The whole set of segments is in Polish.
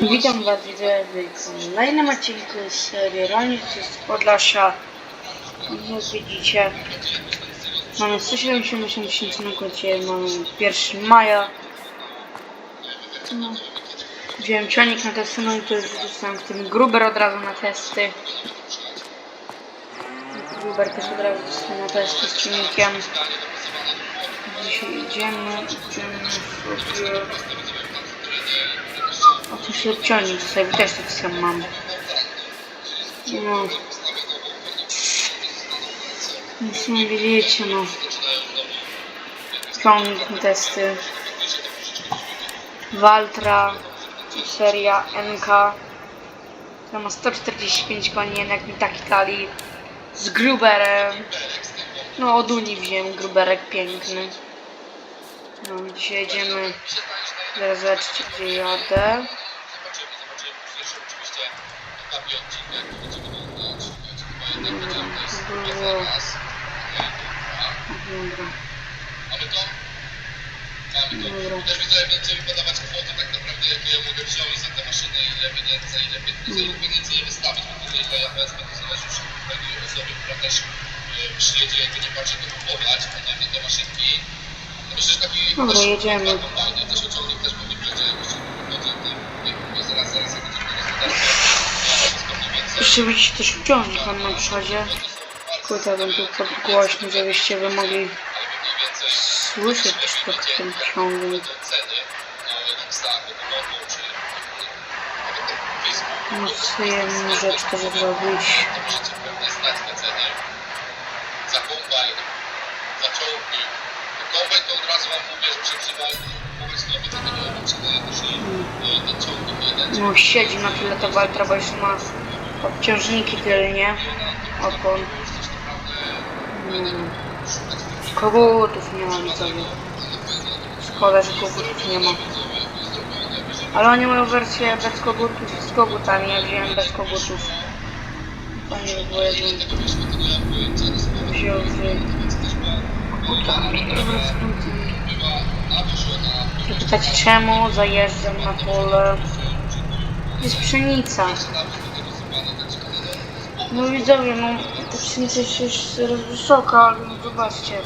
Witam Was widzę w kolejnym odcinku serii Rolnicy z Podlasia. Jak widzicie, mamy 178 tysięcy na koncie, mamy 1 maja. No. Wziąłem ciągnik na testy, no i to już dostałem tym Gruber od razu na testy. Gruber też od razu dostałem na testy z ciągnikiem. Dzisiaj idziemy, idziemy sobie... O tym ślepcionik sobie też tak sam mam. No. Nic nie widzicie, no. Na testy. Waltra. Seria NK. To ma 145 koni, jednak mi taki tali. Z Gruberem. No od Unii wziąłem Gruberek piękny. No, dzisiaj jedziemy. Zaraz zobaczcie gdzie jadę. Dobra, to było... Dobra. Dobra. Też widzę więcej podawać kwoty tak naprawdę, jakie ja mogę wziąć za te maszyny, ile pieniędzy, ile pieniędzy, ile pieniędzy je wystawić, bo tutaj ile ja wezmę, to zależy już od pewnej osoby, która też e, przyjedzie, jakby nie patrzę, to kupować, a nie te maszynki. Myślę, że taki Dobra, też jedziemy. kombajny, też ociągnik też pewnie będzie bo zaraz, zaraz ja. Jeszcze widzicie też ciągnik mam na przodzie. Kurde, bym tu podgłośnił, żebyście wy mogli słyszeć to w tym ciągnik. no tak No sobie rzecz też zrobić. to możecie pewnie znać te ceny za kombajn, za czołgi. No kombajn to od razu wam mówię, że przegrzewa wobec nowy to nie obczytaje też i i ten ciągnik jeden, No siedzi na tyle ta Waltra, bo jeszcze ma obciążniki tylnie. Opon. Mm. Kogutów nie ma widzowie. Szkoda, że kogutów nie ma. Ale oni mają wersję bez kogutów z kogutami. Ja wziąłem bez kogutów. Fajnie by było jakbym wziął z kogutami. Zapytacie czemu zajeżdżam na pole? Jest pszenica. No widzowie, no ta pszenica jest już wysoka, ale no zobaczcie.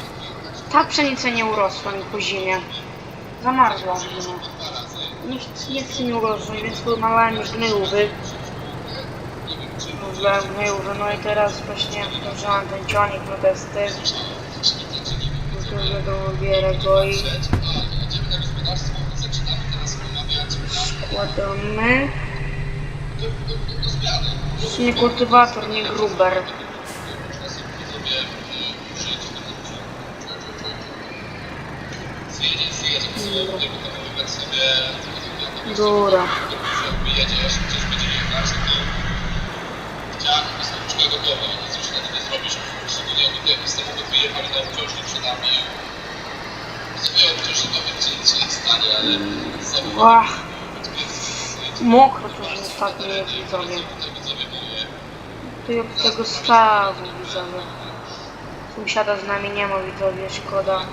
Ta pszenica nie urosła mi po zimie. Zamarzła zimę. Nie, chce- nie urosnąć, więc nalałem już gnojówy. Wlałem gnojówy, no i teraz właśnie włożyłam ten ciągnik na testy. No to wiadomo, bierę go i składamy. Nie kultywator, nie gruber. Dobra. wyjedziesz, się mokro to ostatnio jest widzowie. Tu od tego stawu widzowie. Sąsiada z nami nie ma widzowie, szkoda. się.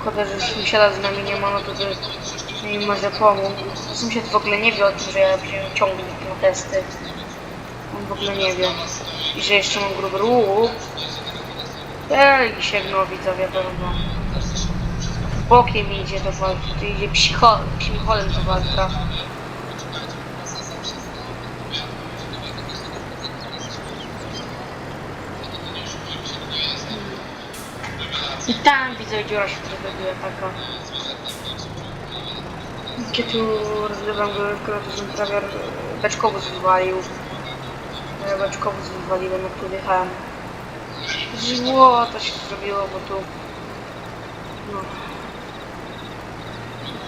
Szkoda, że sąsiada z nami nie ma, no to by mi może pomógł. Sąsiad w ogóle nie wie o tym, że ja wziąłem ciągnik na testy. On w ogóle nie wie. I że jeszcze mam gruby ruch. Ej, sięgnął widzowie, to no. Bokiem idzie do walki, to idzie psycho, psycholem do walka. I tam widzę dziura się zrobiła taka. Gdzie tu rozgrywam go, to ten prawie beczkowóz wywalił. Ja beczkowóz wywaliłem, jak tu jechałem. Zło to się zrobiło, bo tu... No. Tego stawu. Nie chcę stałych, ale sobie widzowie potrzebujemy, to znaczy rozdawane jest nam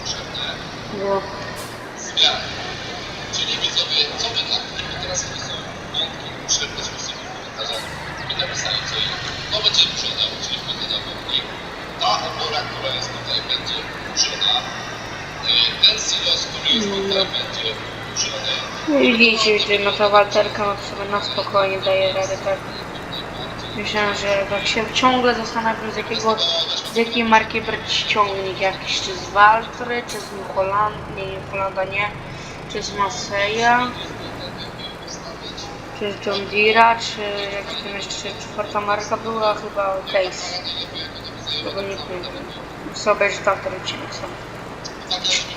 potrzebne. Było. zmiany. Czyli widzowie, co wy na? Teraz wątki potrzebne, żeby sobie w komentarzach mi napisali, co i to będzie czyli wchodzę na wątki. Ta opora, która jest tutaj, będzie. Y, Ten silos, który jest tutaj, będzie. No i widzicie, że no ta walterka no sobie na spokojnie daje radę, tak. Myślałem, że tak się ciągle zastanawiam z jakiego, z jakiej marki brać ciągnik jakiś, czy z Waltry, czy z New Holland, nie, New Hollanda nie, czy z Maseja, czy z John Deere'a, czy jakaś tam jeszcze czwarta marka była, chyba Case. Tego nie pamiętam. Odcinek sam. Tak, jeśli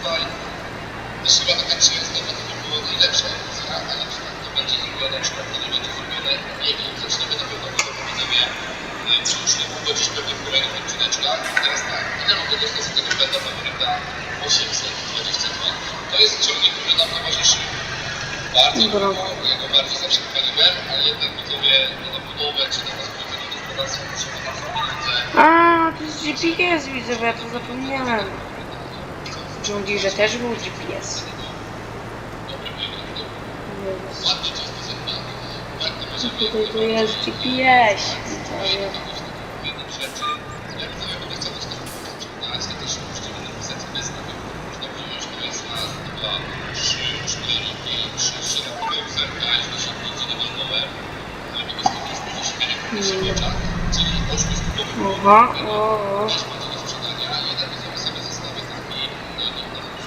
tutaj. Też chyba taka. Teraz tak, ile mogę dostać z tego pęda fabryka 822. To jest ciągnik, który nam towarzyszy. Bardzo długo, ja go bardzo zawsze chwaliłem, ale jednak widzowie na budowę czy na rozbudowanie gospodarstwa potrzeba bardzo pieniądze. A, to jest GPS, widzę, bo ja to zapomniałem. W John Deere też był GPS. Jezus. Tutaj to jest GPS. widzowie.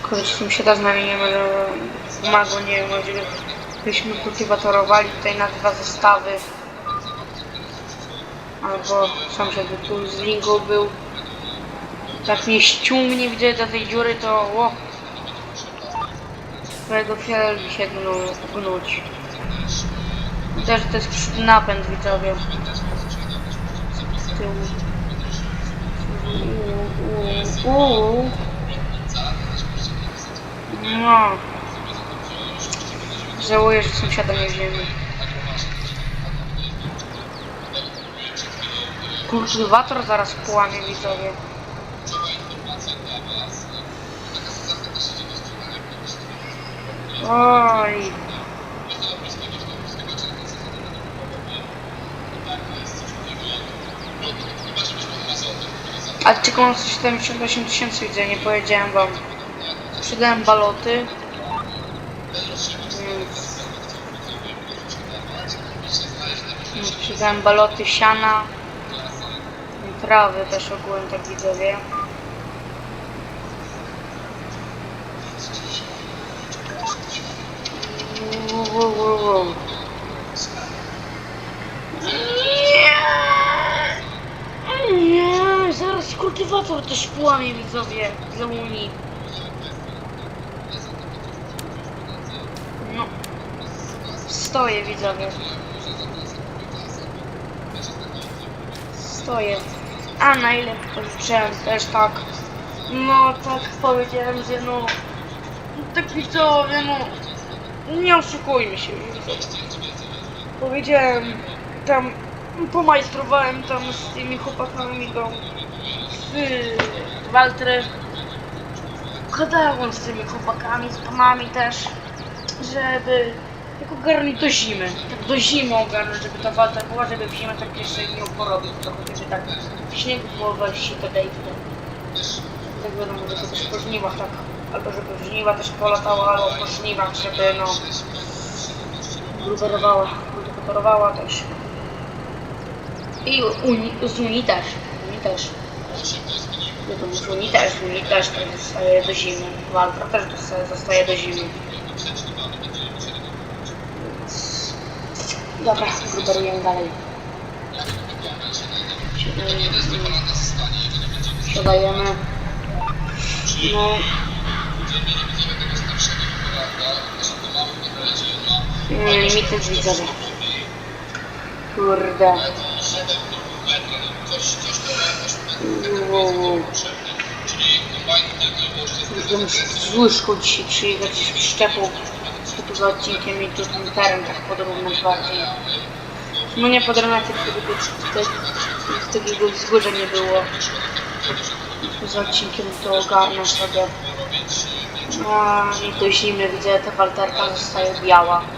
Kogoś z tym się da z nami nie ma, mago, nie wiem, byśmy kultywatorowali tutaj na dwa zestawy. Albo sąsiad by tu z linką był. Tak mnie ściągnie, widzę do tej dziury, to ło. Twojego fiel się gnął, gnuć. Też to jest napęd widzowie. Z tyłu. Uuu. No. Żałuję, że sąsiada nie wzięli. Kultywator zaraz połamie widzowie. cała informacja dla Was, taka zasada też idzie do sprzedania, ponieważ Oj. jest to bliskiego, że do polskiego czerwca Tak, to jest coś takiego. No, chyba, żebyśmy Amazony, które za A tylko mam 178 tysięcy widzę, nie powiedziałem wam. Sprzedałem baloty. No, Sprzedałem baloty siana. Trawy też ogółem tak widzowie. Wow, wow, wow. Nie! Nie, zaraz kultywator też połamie widzowie za Unii. No. Stoję widzowie. Stoję. A na ile pożyczyłem też tak. No tak powiedziałem, że no. Tak widzowie, no. Nie oszukujmy się. Powiedziałem tam. Pomajstrowałem tam z tymi chłopakami go. W Waltrę. Gadałem z tymi chłopakami, z panami też, żeby jak ogarnąć do zimy. Tak do zimy ogarnąć, żeby ta walta była, żeby w zimę tak jeszcze nie porobił trochę, żeby tak w śniegu było wejść i td. Tak wiadomo, że to też po żniwach tak, albo żeby w żniwa też polatało, albo po żniwach, żeby no gruberowała, kultywatorowała też. I uni, z Unii też, Unii też. Wiadomo, z Unii też, z Unii też to zostaje do zimy. Walka też zostaje do zimy. Dobra, gruberujemy dalej. Siadajemy. No, nie, mi też widzowie. Kurde. Wow. Muszę z łyżką dzisiaj przyjechać z przyczepą. Tu za odcinkiem i tu teren tak podrównać bardziej. No nie podrównać, tylko tutaj takiego wzgórza nie było. z odcinkiem to ogarnę sobie. większą No i do zimy widzę, ta walterka zostaje biała. to.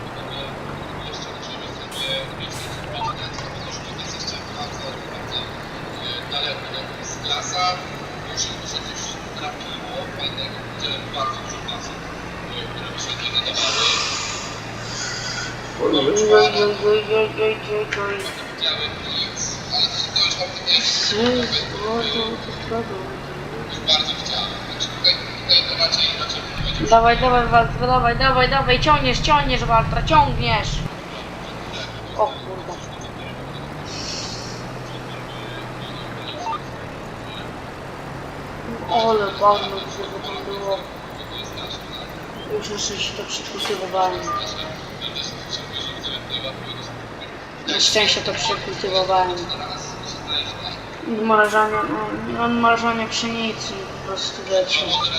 Oj, oj, oj, oj, oj, oj, oj, Dawaj, dawaj, Waltra, dawaj, dawaj, dawaj, ciągniesz, ciągniesz, Waltra, ciągniesz. O kurde. Ole, bardzo dużo tam było. Już jeszcze się to przekultywowałem. Na szczęście to przekultywowałem. Odmrażanie, no, odmrażanie pszenicy po prostu. Nie co tu.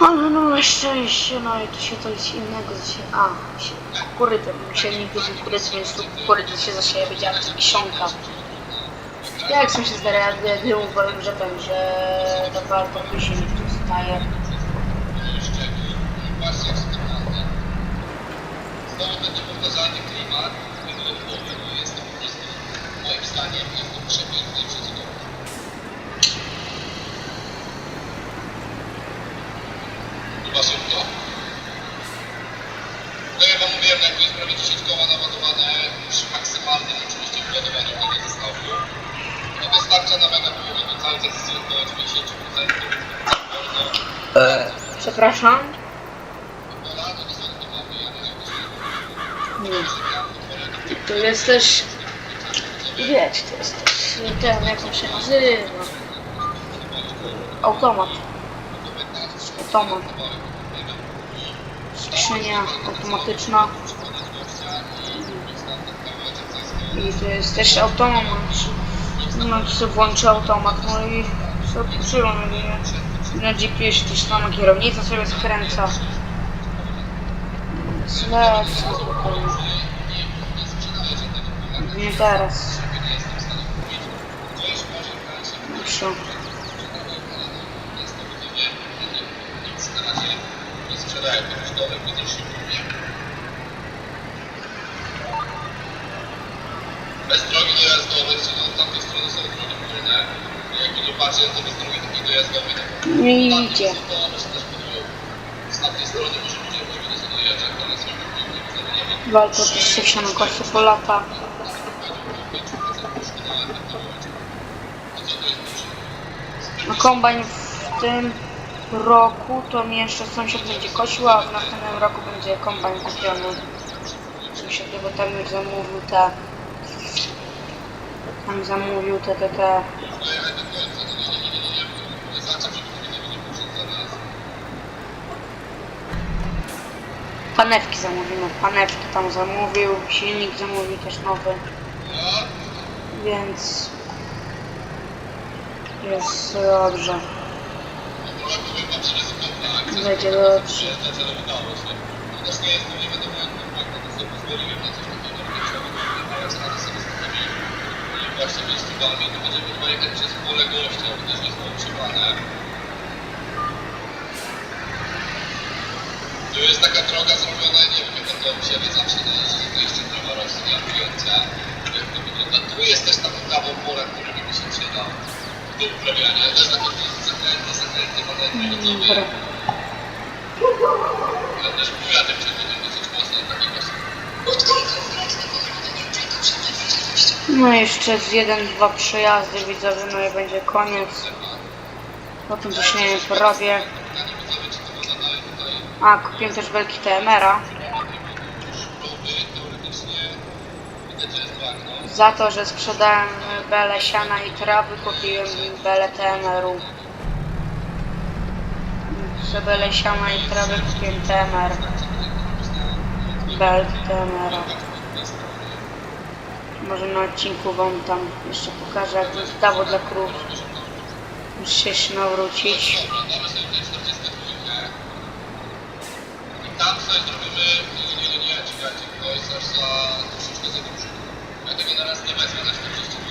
Ale no na szczęście, no i to się jest innego się. A, się, kukurydzę, się nigdy w kukurydzy, więc tu kukurydzę się zasieje, będzie jak kiszonka. Jak są się zdereaguję, powiem, że ten, że dobra, to później mi tu staje. Znowu ten niepowtarzalny klimat, który odwołuje, no jest to po prostu moim zdaniem jest to przepiękne i przecudowne. Chyba szybko. Tak jak wam mówiłem, jak jest prawie 10 koła naładowane przy maksymalnym oczywiście władowaniu tego zestawu, to wystarcza na mega połowę, cały czas jest około 90%. Wolno. Przepraszam? To są typowe, ja nie Nie. To jest też, wiecie, to jest ten, jak on się nazywa? Automat. Automat. Skrzynia automatyczna. I to jest też automat. No, sobie włączy automat, no i sobie przyjął, nie? Na GPS też sama kierownica sobie skręca. Spokojnie. Nie teraz. Muszę. nie sprzedają to już dobre, bo też się kupię. Bez drogi dojazdowej, od tamtej strony są drogi nie patrzeć, to bez drogi dojazdowej, Nie idzie. są. Z tamtej strony może ludzie są są po. No kombajn w tym roku to mi jeszcze sąsiad będzie kosił, a w następnym roku będzie kombajn kupiony. Sąsiad, bo tam już zamówił te... Tam zamówił te, te, te... Panewki zamówimy, panewki tam zamówił, silnik zamówił też nowy, więc jest dobrze. Będzie dobrze. Właśnie to będziemy przez pole jest. Tu jest taka droga zrobiona, nie wiem jak to siebie zawsze to jeszcze droga wygląda. Tu jest też tam kawał pola, którego mi się przyda Dobra. No jeszcze z jeden, dwa przejazdy widzowie, no i będzie koniec. Potem coś nie wiem co robię. Ja nie widzę, czy to nadaje tutaj A, kupiłem też belki TMR-a. Za to, że sprzedałem belę siana i trawy, kupiłem belę TMR-u. Za belę siana i trawy kupiłem TMR. Belki TMR-a. Może na odcinku wam tam jeszcze pokażę, jak to dało dla krów. Muszę się nawrócić. Dobra, damy sobie tutaj 42. tam sobie zrobimy, nie, nie, nie, czekajcie, to jest za troszeczkę za dużo. Ja tego na raz nie wezmę 40 km,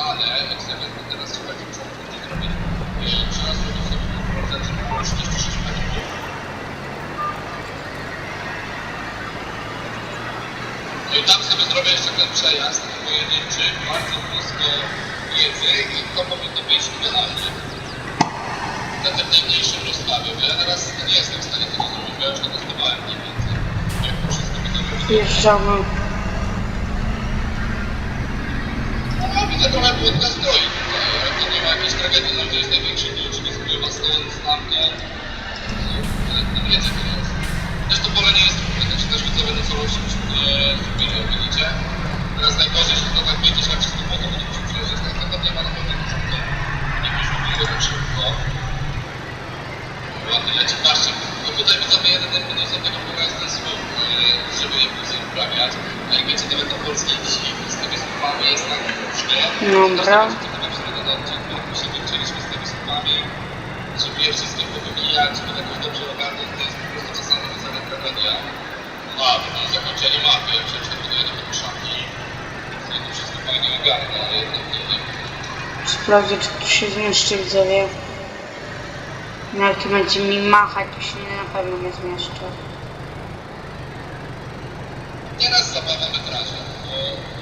ale wezmę teraz, słuchajcie, muszę to zrobić, yy, trzeba zrobić sobie procent, żeby było 36 metrów. No i tam sobie zrobię jeszcze ten przejazd pojedynczy, bardzo blisko jezy i to powinno być idealnie. Na tym najmniejszym rozstawie, bo ja teraz nie jestem w stanie tego zrobić, bo ja już to testowałem mniej więcej. Jak to wszystko by to było. Widzę trochę tutaj, ale to nie ma jakiejś tragedii, no to jest największy klucz, nie spływa stąd, stamtąd. No, no wiecie to jest. Też to pole nie jest, znaczy też widzowie na całości nie zrobili, jak widzicie. Teraz najgorzej, że to tak będzie trzeba wszystko po to, bo to musi przyjeżdżać, tak to tam nie ma na pewno dużo, nie byśmy było tak szybko. Ładny leci paszczyk. No tutaj widzowie jeden minus do tego pola jest ten słup, yy, żeby je później uprawiać. A jak wiecie, nawet na polskiej wsi z tymi słupami jest tak różnie. Dobra. Chcieliśmy z tymi słupami, żeby je wszystkie powybijać, żeby jakoś dobrze ogarnąć, to jest po prostu czasami wcale tragedia. No, a i zakończenie mapy, jak przecież to buduje do tego szafki, to to wszystko fajnie ogarnia, ale jednak nie wiem. Sprawdzę, czy tu się zmieszczy widzowie. No jak tu będzie mi machać, to się nie na pewno nie zmieszczę. Nieraz zabawa w metraże, bo